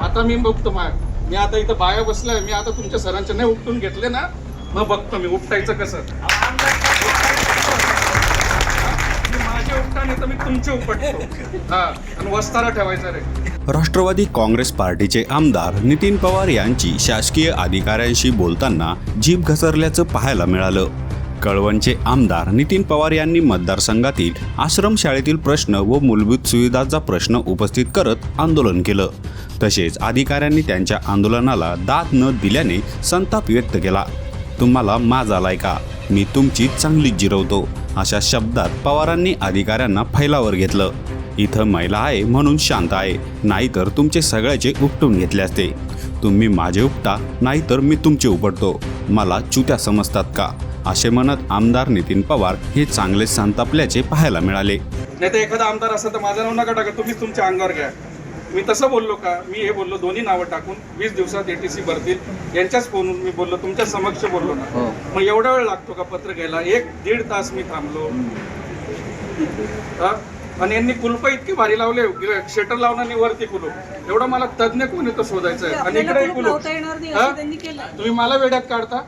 आता मी बघतो माग मी आता इथं बाया बसलाय मी आता तुमच्या सरांच्या नाही उपटून घेतले ना मग बघतो मी उपटायचं कसं. माझे उपटाने तर मी तुमचे उपटतो. हा आणि वस्तारा ठेवायचा रे. राष्ट्रवादी काँग्रेस पार्टीचे आमदार नितीन पवार यांची शासकीय अधिकाऱ्यांशी बोलताना जीभ घसरल्याचं पाहायला मिळालं. कळवणचे आमदार नितीन पवार यांनी मतदारसंघातील आश्रमशाळेतील प्रश्न व मूलभूत सुविधांचा प्रश्न उपस्थित करत आंदोलन केलं. तसेच अधिकाऱ्यांनी त्यांच्या आंदोलनाला दाद न दिल्याने संताप व्यक्त केला. तुम्हाला माज आलाय का मी तुमची चांगलीच जिरवतो अशा शब्दात पवारांनी अधिकाऱ्यांना फैलावर घेतलं. इथं महिला आहे म्हणून शांत आहे नाहीतर तुमचे सगळ्याचे उपटून घेतले असते. तुम्ही माझे उपटा नाहीतर मी तुमचे उपटतो. मला चुत्या समजतात का? असे म्हणत आमदार नितीन पवार हे चांगले संतापल्याचे पाहायला मिळाले. नाही तर एखादा आमदार असेल तर माझं नाव नका टाका तुम्हीच तुमच्या अंगावर घ्या. मी तसं बोललो का? मी हे बोललो दोन्ही नावं टाकून वीस दिवसात एटीसी भरतील. यांच्याच फोनून मी बोललो तुमच्या समक्ष बोललो ना. मग एवढा वेळ लागतो का पत्र घ्यायला? एक दीड तास मी थांबलो. हा? आणि यांनी कुलप इतकी भारी लावले शेटर लावून आणि वरती कुलूप. एवढं मला तज्ञ कोण येतं शोधायचं आहे? आणि इकडे कुलूप. हा? असं केलं तुम्ही मला वेड्यात काढता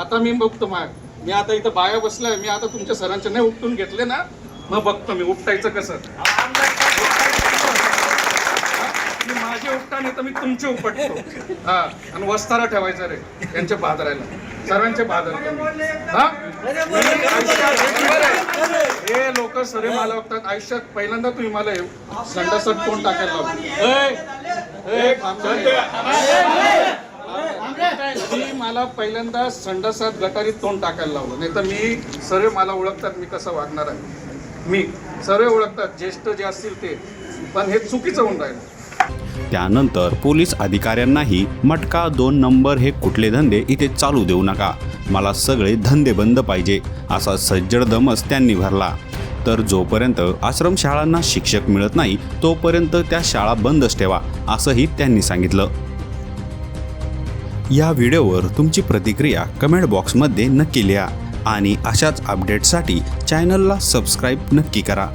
आता मी बघतो माग. मी आता इथं बाया बसलाय मी आता तुमच्या सरांचे नाही उपटून घेतले ना मग बघतो मी उपटायचं कसं. मी माझे उपटा नाही तर मी तुमचे उपटतो. हा आणि वस्तारा ठेवायचा रे यांच्या बाजाराला सरांचे बाजार हा? हे लोक सरे मला बघतात आयुष्यात पहिल्यांदा तुम्ही मला संडासट संडासात कोण टाकायला लावलं मला पहिल्यांदा संडासात गटारीत तोंड टाकायला लावलं. नाही तर मी सर्व मला ओळखतात मी कसं वागणार आहे? मी सर्व ओळखतात ज्येष्ठ जे असतील ते. पण हे चुकीचं होऊन राहिलं. त्यानंतर पोलीस अधिकाऱ्यांनाही मटका दोन नंबर हे कुठले धंदे इथे चालू देऊ नका. मला सगळे धंदे बंद पाहिजे असा सज्जड दमस त्यांनी भरला. तर जोपर्यंत आश्रमशाळांना शिक्षक मिळत नाही तोपर्यंत त्या शाळा बंदच ठेवा असंही त्यांनी सांगितलं. या व्हिडिओवर तुमची प्रतिक्रिया कमेंट बॉक्समध्ये नक्की लिहा आणि अशाच अपडेटसाठी चॅनलला सबस्क्राईब नक्की करा.